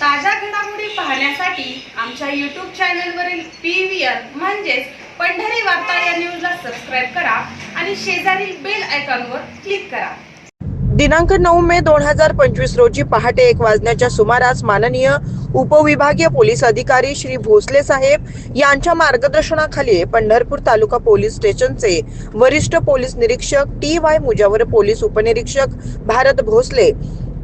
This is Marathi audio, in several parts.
ताज्या घडामोडी पाहण्यासाठी आमच्या यूट्यूब चॅनलवरील पी व्ही आर म्हणजेच पंढरी वार्ता या न्यूजला सबस्क्राईब करा आणि शेजारील बेल आयकॉनवर क्लिक करा. दिनांक नऊ मे दोन हजार पंचवीस रोजी पहाटे एक वाजण्याच्या सुमारास माननीय उपविभागीय पोलीस अधिकारी श्री भोसले साहेब यांच्या मार्गदर्शनाखाली पंढरपूर तालुका पोलीस स्टेशनचे वरिष्ठ पोलीस निरीक्षक टी वाय मुजावर पोलीस उपनिरीक्षक Bharat Bhosale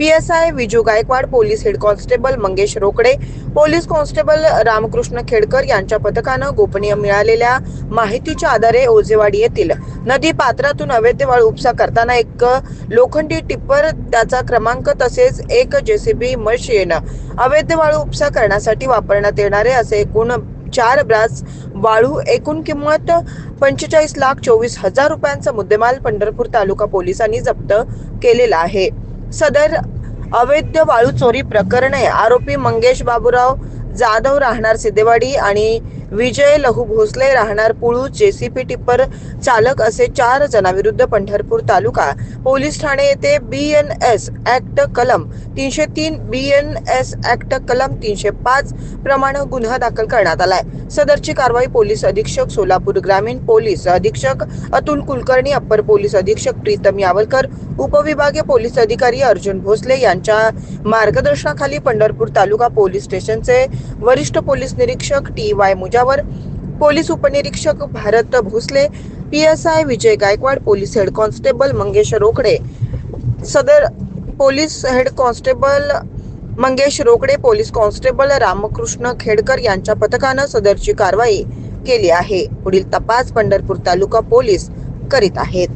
P S I Viju Gaikwad police head constable Mangesh Rokade police constable Ramkrishna Khedkar यांच्या पथकानं गोपनीय मिळालेल्या माहितीच्या आधारे ओझेवाडी येथील नदी पात्रातून अवैध वाळ उपसा करताना एक लोखंडी टिप्पर त्याचा क्रमांक तसेच एक जेसीबी मशीन अवैध वाळू उपसा करण्यासाठी वापरण्यात येणारे असे एकूण चार ब्रास वाळू एकूण किंमत पंचेचाळीस लाख चोवीस हजार रुपयांचा मुद्देमाल पंढरपूर तालुका पोलिसांनी जप्त केलेला आहे. सदर अवैध वाळू चोरी प्रकरणे आरोपी मंगेश बाबूराव जाधव राहणार सिद्धेवाडी आणि विजय लहू भोसले राहणार पुळू जेसीपी टिप्पर चालक असे चार जणांविरुद्ध पंढरपूर तालुका. पोलीस ठाणे येथे बी एन एस ऍक्ट कलम तीनशे तीन बी एन एस ऍक्ट कलम तीनशे पाच प्रमाणे गुन्हा दाखल करण्यात आलाय. सदरची कारवाई पोलीस अधीक्षक सोलापूर ग्रामीण पोलीस अधीक्षक अतुल कुलकर्णी अप्पर पोलीस अधीक्षक प्रीतम यावलकर उपविभागीय पोलीस अधिकारी अर्जुन भोसले यांच्या मार्गदर्शनाखाली पंढरपूर तालुका पोलीस स्टेशनचे वरिष्ठ पोलीस निरीक्षक टी वाय मुजावर पोलीस उपनिरीक्षक Bharat Bhosale P S I Vijay Gaikwad police head constable Mangesh Rokade सदर police head constable Mangesh Rokade police constable Ramkrishna Khedkar यांच्या पथकानं सदरची कारवाई केली आहे. पुढील तपास पंढरपूर तालुका पोलीस करीत आहेत.